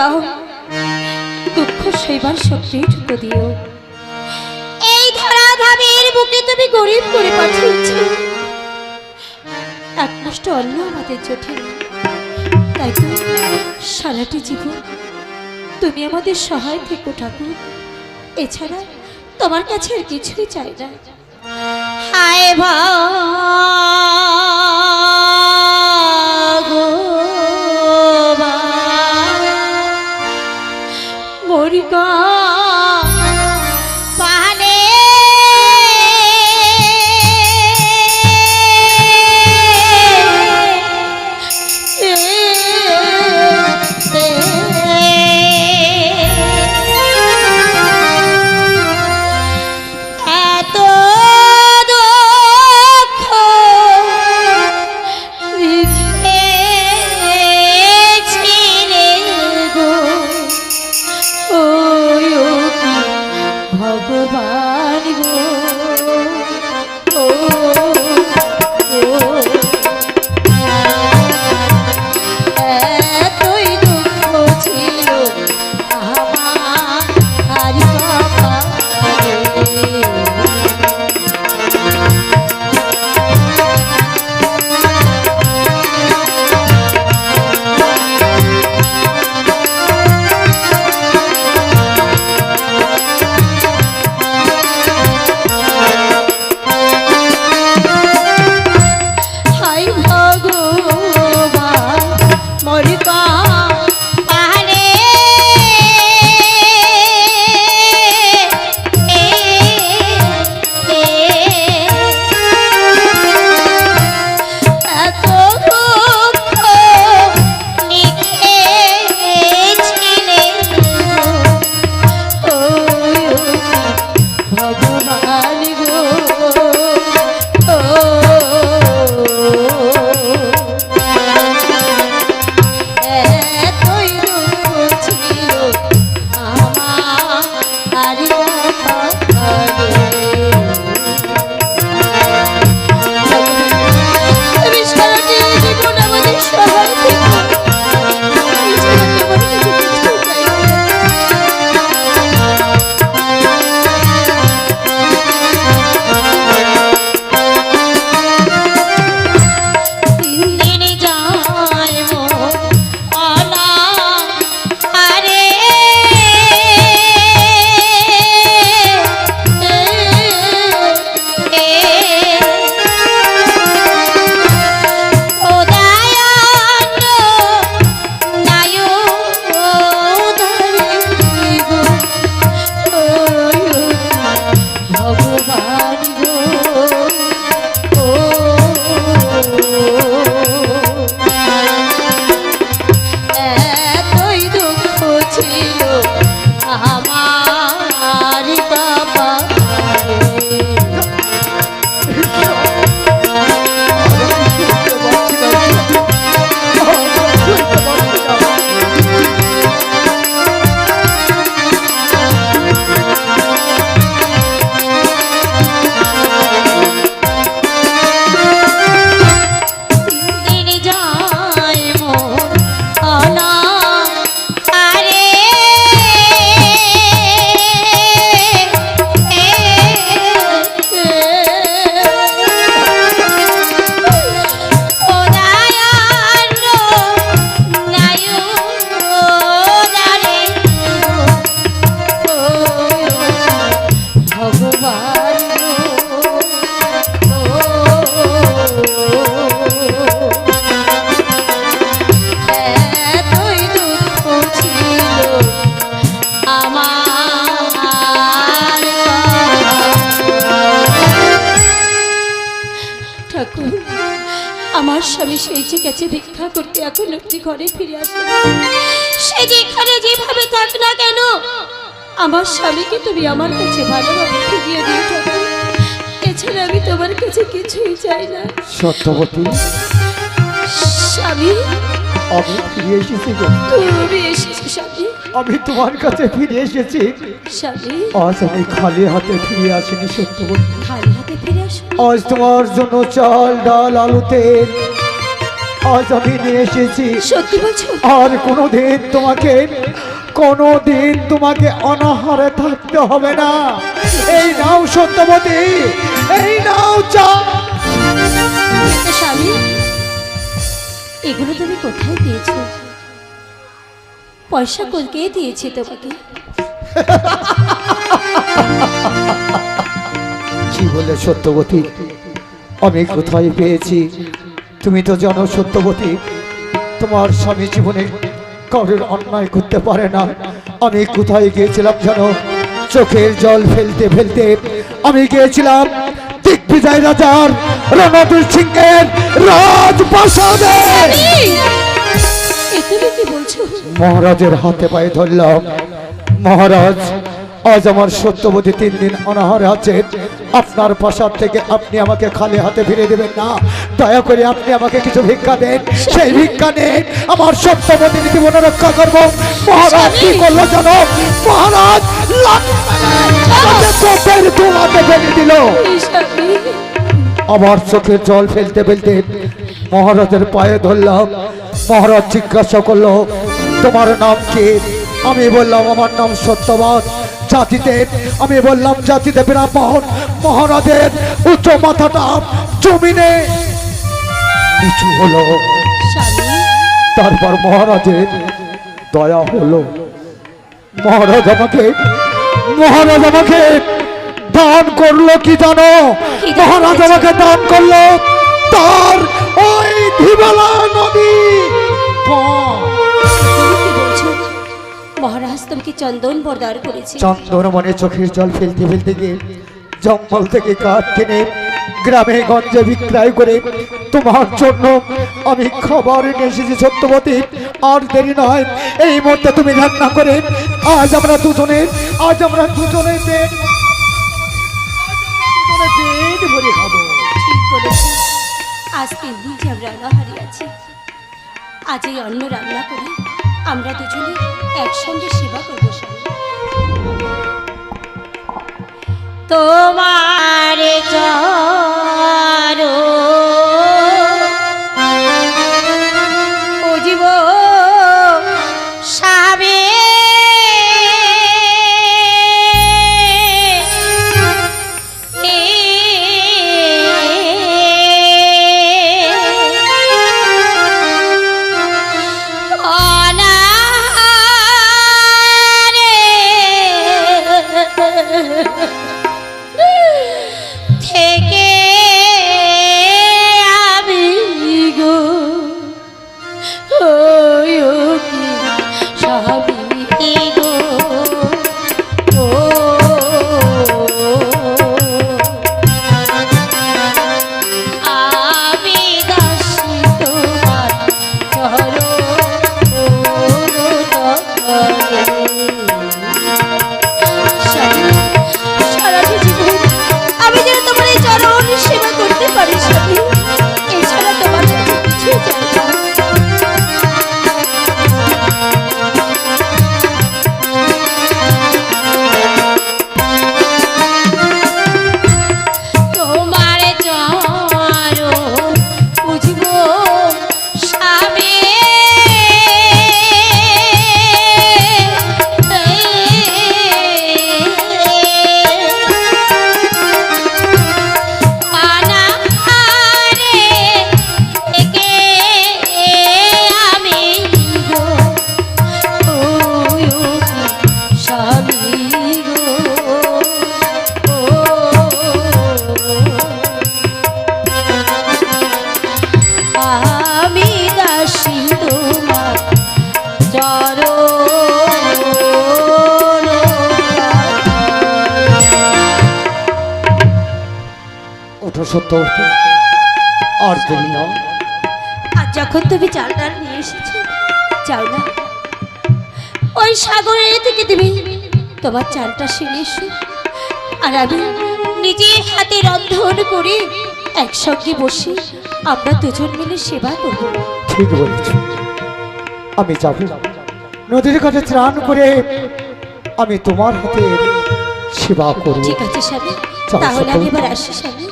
দাও। দুঃখ সইবার শক্তিটুকু দিও। এই ধরা ধামের বুকে তুমি গরিব করে পাঠিয়েছ। একমাষ্ট অন্য আমাদের জটিল তাই তো সারাটি জীবন তুমি আমাদের সহায় থেকো ঠাকুর। এছাড়া তোমার কাছে আর কিছুই চাই না। হায় ভগবান আমার স্বামী সেই যে গেছে ভিক্ষা করতে এখন একটি ঘরে ফিরে আসে সে যেখানে যেভাবে থাক না কেন? আমার স্বামীকে তুমি আমার কাছে ভালোভাবে ফিরিয়ে দিও এছাড়া আমি তোমার কাছে কিছুই চাই না। সত্যবতী স্বামী আমি ফিরে এসেছি তুমি এসেছ স্বামী। আমি তোমার কাছে ফিরে এসেছি। স্বামী। আজ আমি খালি হাতে ফিরে আসিনি সত্যবতী। আজ তোমার জন্য চাল ডাল আলু তেল। আজ আমি নিয়ে এসেছি। সত্যি বলছো? আর কোনোদিন তোমাকে কোনোদিন তোমাকে অনাহারে থাকতে হবে না। এই নাও সত্যবতী এই নাও চা। স্বামী এগুলো তুমি কোথায় পেয়েছ? পয়সা কলকে দিয়েছি তোমাকে। কি বলে সত্যবতী? আমি কোথায় পেয়েছি। তুমি তো জানো সত্যবতী তোমার স্বামী জীবনে কারোর অন্যায় করতে পারে না। আমি কোথায় গিয়েছিলাম জানো? চোখের জল ফেলতে ফেলতে আমি গিয়েছিলাম দিগ্বিজয় রাজার রণবীর সিংহের রাজপ্রাসাদে। মহারাজের হাতে পায়ে ধরলাম। মহারাজ আজ আমার সত্যবতী তিন দিন অনাহারে আছে। আপনার প্রসাদ থেকে আপনি আমাকে খালি হাতে ফিরে দেবেন না। দয়া করে আপনি আমাকে কিছু ভিক্ষা দেন। সেই ভিক্ষা নেন আমার সত্যবতীর জীবন রক্ষা করব। মহারাজ, কি করল জানো? মহারাজ ফেলে আবার চোখের জল ফেলতে ফেলতে মহারাজের পায়ে ধরলাম মহারাজ জিজ্ঞাসা করল, তোমার নাম কি? আমি বললাম, আমার নাম সত্যবাদ। জাতিতে আমি বললাম জাতিতে ব্রাহ্মণ মহারাজের উচ্চ মাথাটা জমিনে নিচু হলো। তারপর মহারাজের দয়া হলো। মহারাজ আমাকে মহারাজ আমাকে দান করল কি জানো? মহারাজ আমাকে দান করল তার ওই ধীবেলা নদী। তোমাকে চন্দন বরদার করেছে। চন্দন মনে চোখের জল ফেলতে ফেলতে গিয়ে জঙ্গল থেকে কাঠ কিনে গ্রামে গঞ্জে বিক্রয় করে তোমার জন্য আমি খাবার এনে এসেছি সত্যবতী। আর দেরি নয় এই মুহূর্তে তুমি রান্না করে আজ আমরা দুজনে আজ আমরা দুজনে পেট আজ আমরা পেট ভরে খাব। আজ তিন দিন আমরা আজ এই অন্ন রান্না করে আমরা দুজনে একসঙ্গে সেবা করব তোমার চারো সত্যবতী আর না। আর যখন তুমি চালটা নিয়ে এসেছ যাও না। ওই সাগরের থেকে তুমি তোমার চালটা সেরে এসো। আর আমি নিজে হাতে রন্ধন করে একসঙ্গে বসে আমরা দুজন মিলে সেবা করব। ঠিক বলেছ। আমি যাব। নদীর কাছে স্নান করে আমি তোমার হাতে সেবা করব। ঠিক আছে স্বামী। চলো, তাহলে আমি সত্যি। এবার আসি স্বামী।